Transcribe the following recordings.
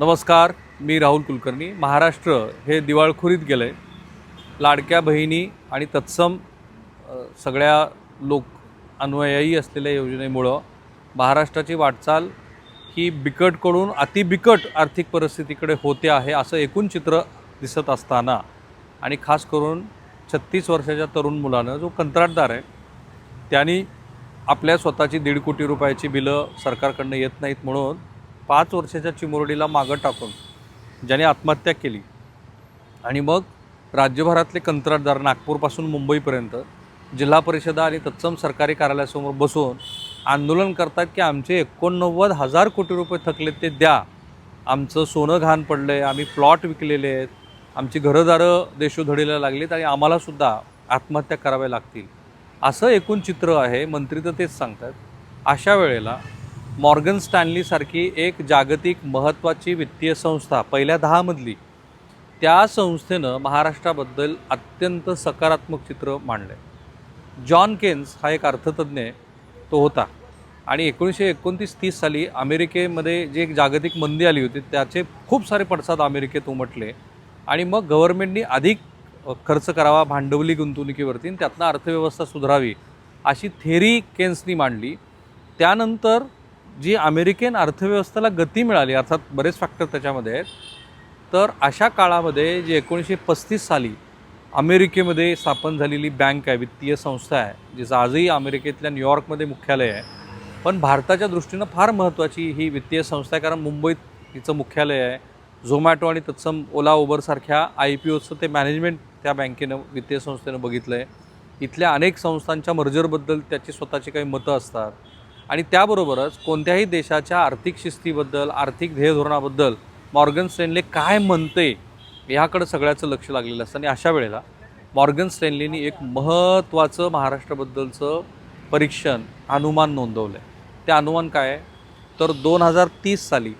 नमस्कार मी राहुल कुलकर्णी. महाराष्ट्र हे दिवाळखोरीत गेलं आहे लाडक्या बहिणी आणि तत्सम सगळ्या लोक अनुयायी असलेल्या योजनेमुळं महाराष्ट्राची वाटचाल ही बिकटकडून अतिबिकट आर्थिक परिस्थितीकडे होते आहे असं एकूण चित्र दिसत असताना आणि खास करून छत्तीस वर्षाच्या तरुण मुलानं जो कंत्राटदार आहे त्यांनी आपल्या स्वतःची दीड कोटी रुपयाची बिलं सरकारकडनं येत नाहीत म्हणून पाच वर्षाच्या चिमुरडीला मागं टाकून ज्याने आत्महत्या केली. आणि मग राज्यभरातले कंत्राटदार नागपूरपासून मुंबईपर्यंत जिल्हा परिषदा आणि तत्सम सरकारी कार्यालयासमोर बसून आंदोलन करतात की आमचे एकोणनव्वद हजार कोटी रुपये थकलेत ते द्या. आमचं सोनं घाण पडलं आहे आम्ही प्लॉट विकलेले आहेत आमची घरंदारं देशोधडीला लागलीत आणि आम्हालासुद्धा आत्महत्या कराव्या लागतील. असं एकूण चित्र आहे मंत्री तर तेच सांगतात. अशा वेळेला मॉर्गन स्टॅनलीसारखी एक जागतिक महत्त्वाची वित्तीय संस्था पहिल्या दहामधली. त्या संस्थेनं महाराष्ट्राबद्दल अत्यंत सकारात्मक चित्र मांडलं आहे जॉन केन्स हा एक अर्थतज्ञ तो होता आणि एकोणीसशे एकोणतीस तीस साली अमेरिकेमध्ये जी एक जागतिक मंदी आली होती त्याचे खूप सारे पडसाद अमेरिकेत उमटले आणि मग गव्हर्नमेंटनी अधिक खर्च करावा भांडवली गुंतवणुकीवरती आणि त्यातनं अर्थव्यवस्था सुधारावी अशी थेरी केन्सनी मांडली. त्यानंतर जी अमेरिकन अर्थव्यवस्थेला गती मिळाली अर्थात बरेच फॅक्टर त्याच्यामध्ये आहेत. तर अशा काळामध्ये जे एकोणीसशे पस्तीस साली अमेरिकेमध्ये स्थापन झालेली बँक आहे वित्तीय संस्था आहे जिचं आजही अमेरिकेतल्या न्यूयॉर्कमध्ये मुख्यालय आहे. पण भारताच्या दृष्टीनं फार महत्त्वाची ही वित्तीय संस्था आहे कारण मुंबईत तिचं मुख्यालय आहे. झोमॅटो आणि तत्सम ओला उबरसारख्या आय पी ओचं ते मॅनेजमेंट त्या बँकेनं वित्तीय संस्थेनं बघितलं आहे इथल्या अनेक संस्थांच्या मर्जरबद्दल त्याची स्वतःची काही मतं असतात. आणि त्याबरोबरच कोणत्याही देशाच्या आर्थिक शिस्तीबद्दल आर्थिक ध्येय धोरणाबद्दल मॉर्गन स्टेनले काय म्हणते ह्याकडं सगळ्याचं लक्ष लागलेलं असतं. आणि अशा वेळेला मॉर्गन स्टेनलीनी एक महत्त्वाचं महाराष्ट्राबद्दलचं परीक्षण अनुमान नोंदवलं आहे ते अनुमान काय आहे? तर दोन हजार तीस साली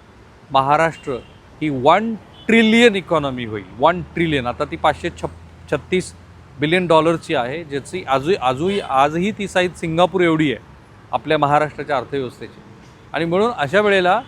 महाराष्ट्र ही वन ट्रिलियन इकॉनॉमी होईल. One trillion. आता ती पाचशे छप छत्तीस बिलियन डॉलरची आहे ज्याची आजही आजूही आजही ती साईज सिंगापूर एवढी आहे. आपल्या महाराष्ट्राच्या अर्थव्यवस्थेची. आणि म्हणून अशा वेळेला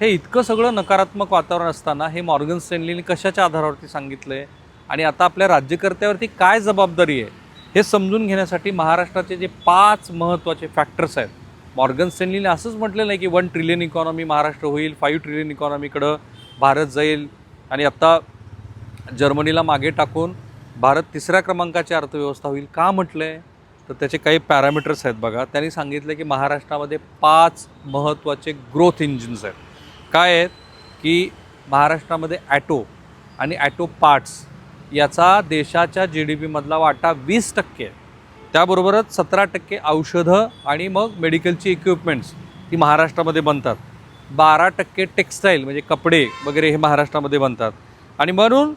हे इतकं सगळं नकारात्मक वातावरण असताना हे मॉर्गन स्टेनलीने कशाच्या आधारावरती सांगितलं आहे आणि आता आपल्या राज्यकर्त्यावरती काय जबाबदारी आहे? हे समजून घेण्यासाठी महाराष्ट्राचे जे पाच महत्त्वाचे फॅक्टर्स आहेत. मॉर्गन स्टेनलीने असंच म्हटलं नाही की वन ट्रिलियन इकॉनॉमी महाराष्ट्र होईल फाईव्ह ट्रिलियन इकॉनॉमीकडं भारत जाईल. आणि आत्ता जर्मनीला मागे टाकून भारत तिसऱ्या क्रमांकाची अर्थव्यवस्था होईल का म्हटलं आहे तर त्याचे काही पॅरामीटर्स आहेत बघा. त्यांनी सांगितलं की महाराष्ट्रामध्ये पाच महत्त्वाचे ग्रोथ इंजिन्स आहेत. काय आहेत? की महाराष्ट्रामध्ये ॲटो आणि ॲटो पार्ट्स याचा देशाच्या जी डी पीमधला वाटा वीस टक्के आहे. त्याबरोबरच सतरा टक्के औषधं आणि मग मेडिकलची इक्विपमेंट्स ती महाराष्ट्रामध्ये बनतात. बारा टक्के टेक्स्टाईल म्हणजे कपडे वगैरे हे महाराष्ट्रामध्ये बनतात. आणि म्हणून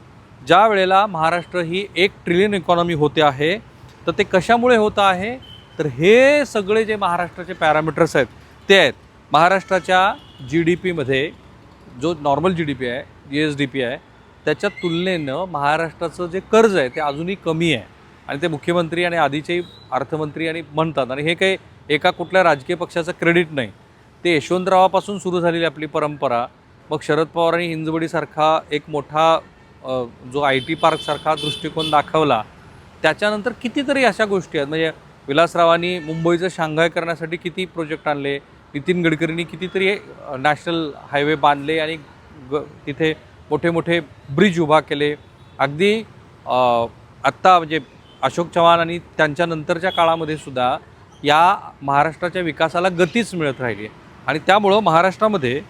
ज्या वेळेला महाराष्ट्र ही एक ट्रिलियन इकॉनॉमी होते आहे तर ते कशामुळे होतं आहे? तर हे सगळे जे महाराष्ट्राचे पॅरामीटर्स आहेत ते आहेत. महाराष्ट्राच्या जी डी पीमध्ये जो नॉर्मल जी डी पी आहे जी एस डी पी आहे त्याच्या तुलनेनं महाराष्ट्राचं जे कर्ज आहे ते अजूनही कमी आहे. आणि ते मुख्यमंत्री आणि आधीचे अर्थमंत्री आणि म्हणतात. आणि हे काही एका कुठल्या राजकीय पक्षाचं क्रेडिट नाही. ते यशवंतरावापासून सुरू झालेली आपली परंपरा. मग शरद पवार आणि हिंजवडीसारखा एक मोठा जो आय टी पार्कसारखा दृष्टिकोन दाखवला त्याच्यानंतर कितीतरी अशा गोष्टी आहेत. म्हणजे विलासरावांनी मुंबईचं शांघाय करण्यासाठी किती प्रोजेक्ट आणले नितीन गडकरींनी कितीतरी नॅशनल हायवे बांधले आणि ग तिथे मोठे मोठे ब्रिज उभा केले. अगदी आत्ता म्हणजे अशोक चव्हाण आणि त्यांच्या नंतरच्या काळामध्ये सुद्धा या महाराष्ट्राच्या विकासाला गतीच मिळत राहिली आहे. आणि त्यामुळं महाराष्ट्रामध्ये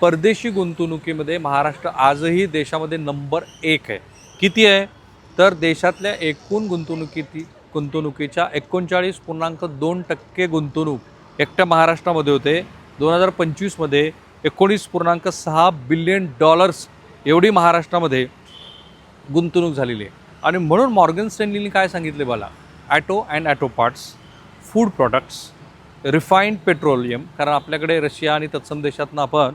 परदेशी गुंतवणुकीमध्ये महाराष्ट्र आजही देशामध्ये नंबर एक आहे. किती आहे? तर देशातल्या एकूण गुंतवणुकीती गुंतवणुकीच्या एकोणचाळीस पूर्णांक दोन टक्के गुंतवणूक एकट्या महाराष्ट्रामध्ये होते. दोन हजार पंचवीसमध्ये एकोणीस पूर्णांक सहा बिलियन डॉलर्स एवढी महाराष्ट्रामध्ये गुंतवणूक झालेली आहे. आणि म्हणून मॉर्गन स्टेनलीने काय सांगितले मला auto and auto parts food products refined petroleum कारण आपल्याकडे रशिया आणि तत्सम देशातनं आपण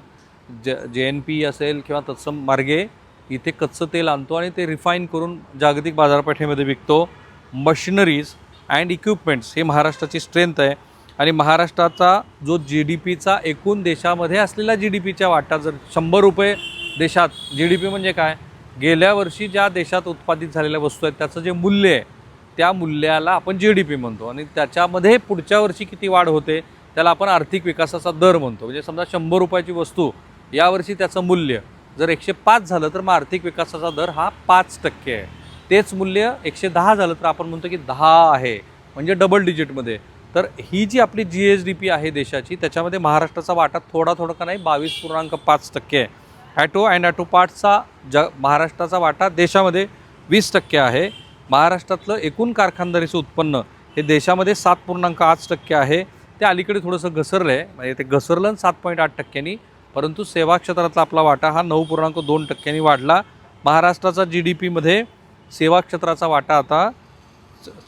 ज जे एन पी असेल किंवा तत्सम मार्गे इथे कच्चं तेल आणतो आणि ते रिफाईन करून जागतिक बाजारपेठेमध्ये विकतो. मशिनरीज अँड इक्विपमेंट्स हे महाराष्ट्राची स्ट्रेंथ आहे. आणि महाराष्ट्राचा जो जी डी पीचा एकूण देशामध्ये असलेला जी डी पीच्या वाटा जर शंभर रुपये देशात जी डी पी म्हणजे काय? गेल्या वर्षी ज्या देशात उत्पादित झालेल्या वस्तू आहेत त्याचं जे मूल्य आहे त्या मूल्याला आपण जी डी पी म्हणतो. आणि त्याच्यामध्ये पुढच्या वर्षी किती वाढ होते त्याला आपण आर्थिक विकासाचा दर म्हणतो. म्हणजे समजा शंभर रुपयाची वस्तू यावर्षी त्याचं मूल्य जर एकशे पाच झालं तर मग आर्थिक विकासाचा दर हा पाच टक्के आहे. तेच मूल्य एकशे दहा झालं तर आपण म्हणतो की दहा आहे म्हणजे डबल डिजिटमध्ये तर ही जी आपली जी एच डी पी आहे देशाची त्याच्यामध्ये महाराष्ट्राचा वाटा थोडा थोडा का नाही बावीस पूर्णांक पाच टक्के आहे. ॲटो अँड ॲटो पार्टचा ज महाराष्ट्राचा वाटा देशामध्ये वीस टक्के आहे. महाराष्ट्रातलं एकूण कारखानदारीचं उत्पन्न हे देशामध्ये सात पूर्णांक आठ टक्के आहे. ते अलीकडे थोडंसं घसरलं आहे म्हणजे ते घसरलं सात पॉईंट आठ टक्क्यांनी परंतु सेवा क्षेत्रातला आपला वाटा हा नऊ पूर्णांक दोन टक्क्यांनी वाढला. महाराष्ट्राचा जी डी पीमध्ये सेवा क्षेत्राचा वाटा आता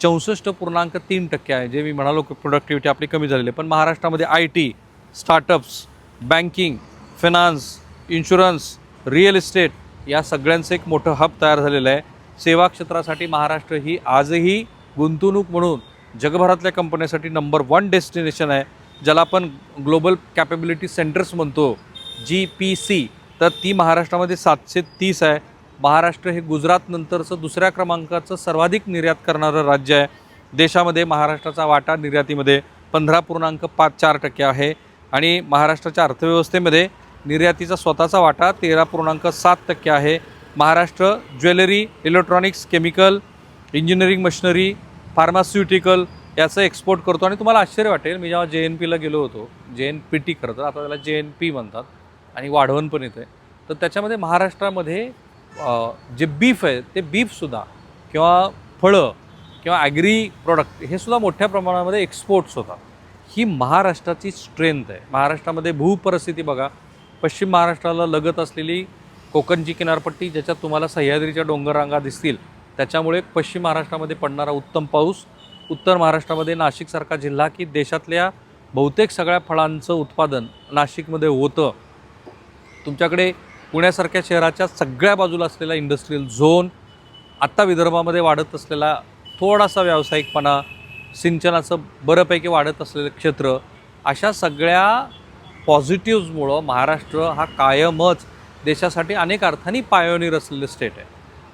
चौसष्ट पूर्णांक तीन टक्के आहे. जे मी म्हणालो की प्रोडक्टिव्हिटी आपली कमी झालेली आहे. पण महाराष्ट्रामध्ये I T startups banking finance insurance real estate या सगळ्यांचं एक मोठं हब तयार झालेलं आहे. सेवा क्षेत्रासाठी महाराष्ट्र ही आजही गुंतवणूक म्हणून जगभरातल्या कंपन्यासाठी नंबर वन डेस्टिनेशन आहे. ज्याला आपण ग्लोबल कॅपेबिलिटी सेंटर्स म्हणतो. जी पी सी तर ती महाराष्ट्रामध्ये सातशे तीस आहे. महाराष्ट्र हे गुजरातनंतरचं दुसऱ्या क्रमांकाचं सर्वाधिक निर्यात करणारं राज्य आहे. देशामध्ये महाराष्ट्राचा वाटा निर्यातीमध्ये पंधरा पूर्णांक पाच चार टक्के आहे. आणि महाराष्ट्राच्या अर्थव्यवस्थेमध्ये निर्यातीचा स्वतःचा वाटा तेरा पूर्णांक सात टक्के आहे. Maharashtra jewellery electronics chemical engineering machinery pharmaceutical याचं एक्सपोर्ट करतो. आणि तुम्हाला आश्चर्य वाटेल मी जेव्हा जे एन पीला गेलो होतो जे एन पी टी करतात आता त्याला जे एन पी म्हणतात. आणि वाढवण पण येतं आहे तर त्याच्यामध्ये महाराष्ट्रामध्ये जे बीफ आहे ते बीफसुद्धा किंवा फळं किंवा ॲग्री प्रॉडक्ट हे सुद्धा मोठ्या प्रमाणामध्ये एक्सपोर्ट्स होतात. ही महाराष्ट्राची स्ट्रेंथ आहे. महाराष्ट्रामध्ये भूपरिस्थिती बघा. पश्चिम महाराष्ट्राला लगत असलेली कोकणची किनारपट्टी ज्याच्यात तुम्हाला सह्याद्रीच्या डोंगररांगा दिसतील त्याच्यामुळे पश्चिम महाराष्ट्रामध्ये पडणारा उत्तम पाऊस उत्तर महाराष्ट्रामध्ये नाशिकसारखा जिल्हा की देशातल्या बहुतेक सगळ्या फळांचं उत्पादन नाशिकमध्ये होतं. तुमच्याकडे पुण्यासारख्या शहराच्या सगळ्या बाजूला असलेला इंडस्ट्रीयल झोन आत्ता विदर्भामध्ये वाढत असलेला थोडासा व्यावसायिकपणा सिंचनाचं बऱ्यापैकी वाढत असलेलं क्षेत्र अशा सगळ्या पॉझिटिव्हजमुळं महाराष्ट्र हा कायमच देशासाठी अनेक अर्थाने पायोनियर असलेलं स्टेट आहे.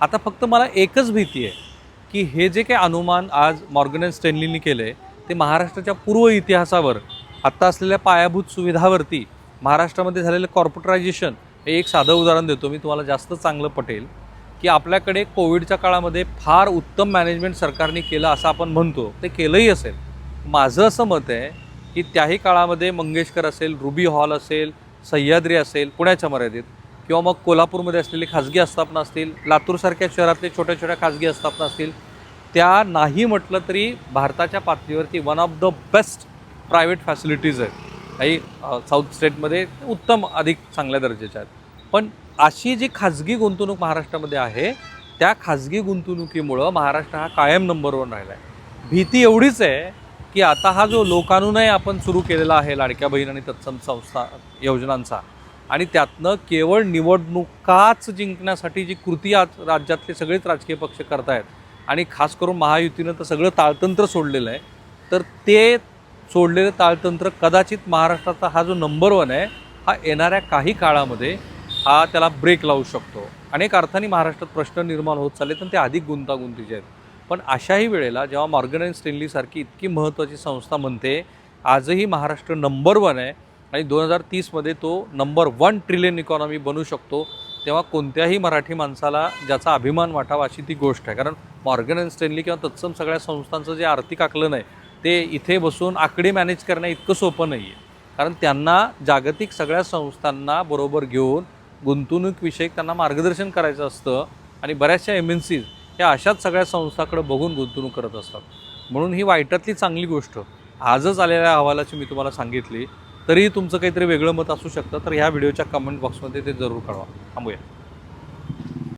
आता फक्त मला एकच भीती आहे की हे जे काही अनुमान आज मॉर्गन अँड स्टेनलीनी केलं आहे ते महाराष्ट्राच्या पूर्व इतिहासावर आत्ता असलेल्या पायाभूत सुविधावरती महाराष्ट्रामध्ये झालेलं कॉर्पोरेटायझेशन हे एक साधं उदाहरण देतो. मी तुम्हाला जास्त चांगलं पटेल की आपल्याकडे कोविडच्या काळामध्ये फार उत्तम मॅनेजमेंट सरकारने केलं असं आपण म्हणतो. ते केलंही असेल. माझं असं मत आहे की त्याही काळामध्ये मंगेशकर असेल रुबी हॉल असेल सह्याद्री असेल पुण्याच्या मर्यादित किंवा मग कोल्हापूरमध्ये असलेली खाजगी आस्थापना असतील लातूरसारख्या शहरातले छोट्या छोट्या खाजगी आस्थापना असतील त्या नाही म्हटलं तरी भारताच्या पातळीवरती one of the best private facilities आहेत. काही साऊथ स्टेटमध्ये उत्तम अधिक चांगल्या दर्जाच्या आहेत. पण अशी जी खाजगी गुंतवणूक महाराष्ट्रामध्ये आहे त्या खाजगी गुंतवणुकीमुळं महाराष्ट्र हा कायम नंबर वन राहिला आहे. भीती एवढीच आहे की आता हा जो लोकानुनय आपण सुरू केलेला आहे लाडक्या बहीण आणि तत्सम संस्था योजनांचा आणि त्यातनं केवळ निवडणुकाच जिंकण्यासाठी जी कृती आज राज्यातले सगळेच राजकीय पक्ष करतायत आणि खास करून महायुतीनं तर सगळं ताळतंत्र सोडलेलं आहे तर ते सोडलेलं ताळतंत्र कदाचित महाराष्ट्राचा हा जो नंबर वन आहे हा येणाऱ्या काही काळामध्ये हा त्याला ब्रेक लावू शकतो. अनेक अर्थाने महाराष्ट्रात प्रश्न निर्माण होत चालले तर ते अधिक गुंतागुंतीचे आहेत. पण अशाही वेळेला जेव्हा मॉर्गन अँड स्टेनलीसारखी इतकी महत्त्वाची संस्था म्हणते आजही महाराष्ट्र नंबर वन आहे आणि दोन हजार तीसमध्ये तो नंबर वन ट्रिलियन इकॉनॉमी बनू शकतो तेव्हा कोणत्याही मराठी माणसाला ज्याचा अभिमान वाटावा अशी ती गोष्ट आहे. कारण मॉर्गन अँड स्टेनली किंवा तत्सम सगळ्या संस्थांचं जे आर्थिक आकलन आहे ते इथे बसून आकडे मॅनेज करणं इतकं सोपं नाही आहे कारण त्यांना जागतिक सगळ्या संस्थांना बरोबर घेऊन गुंतवणूकविषयक त्यांना मार्गदर्शन करायचं असतं आणि बऱ्याचशा एम एन सीज ह्या अशाच सगळ्या संस्थाकडे बघून गुंतवणूक करत असतात. म्हणून ही वाईटातली चांगली गोष्ट आजच आलेल्या अहवालाची मी तुम्हाला सांगितली तरीही तुमचं काहीतरी वेगळं मत असू शकतं तर ह्या व्हिडिओच्या कमेंट बॉक्समध्ये ते जरूर कळवा. थांबूया.